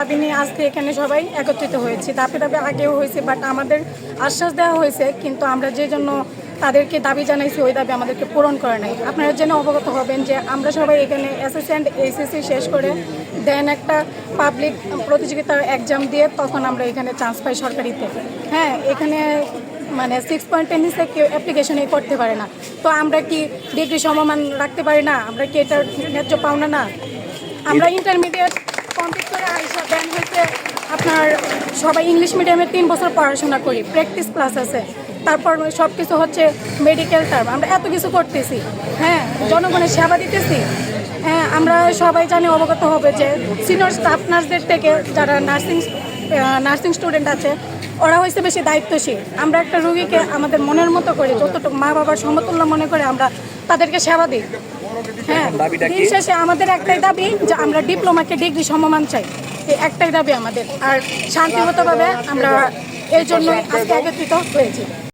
দাবি নিয়ে আজকে এখানে সবাই একত্রিত হয়েছি। ধাপে ধাপে আগেও হয়েছে বাট আমাদের আশ্বাস দেওয়া হয়েছে কিন্তু আমরা যে জন্য তাদেরকে দাবি জানাইছি ওই দাবি আমাদেরকে পূরণ করে নাই। আপনারা জেনে অবগত হবেন যে আমরা সবাই এখানে এসএসসি অ্যান্ড এইচএসসি শেষ করে দেন একটা পাবলিক প্রতিযোগিতার এক্সাম দিয়ে তখন আমরা এখানে চান্স পাই সরকারিতে। হ্যাঁ এখানে মানে সিক্স পয়েন্ট টেন নিচে কেউ অ্যাপ্লিকেশনই করতে পারে না। তো আমরা কি ডিগ্রি সমমান রাখতে পারি না? আমরা কি এটার ন্যায্য পাওনা না? আমরা ইন্টারমিডিয়েট আপনার সবাই ইংলিশ মিডিয়ামে তিন বছর পড়াশোনা করি প্র্যাকটিস ক্লাস আছে। তারপর সব কিছু হচ্ছে মেডিকেল টার্ম আমরা এত কিছু করতেছি হ্যাঁ জনগণের সেবা দিতেছি। হ্যাঁ আমরা সবাই জানি অবগত হবে যে সিনিয়র স্টাফ নার্সদের থেকে যারা নার্সিং নার্সিং স্টুডেন্ট আছে, ওরা হয়েছে বেশি দায়িত্বশীল। আমরা একটা রুগীকে আমাদের মনের মতো করে যতটুকু মা বাবার সমতুল্য মনে করে আমরা তাদেরকে সেবা দিই। শেষে আমাদের একটাই দাবি যে আমরা ডিপ্লোমাকে ডিগ্রি সমমান চাই। এই একটাই দাবি আমাদের। আর শান্তিগতভাবে আমরা এই জন্য আজকে একত্রিত হয়েছি।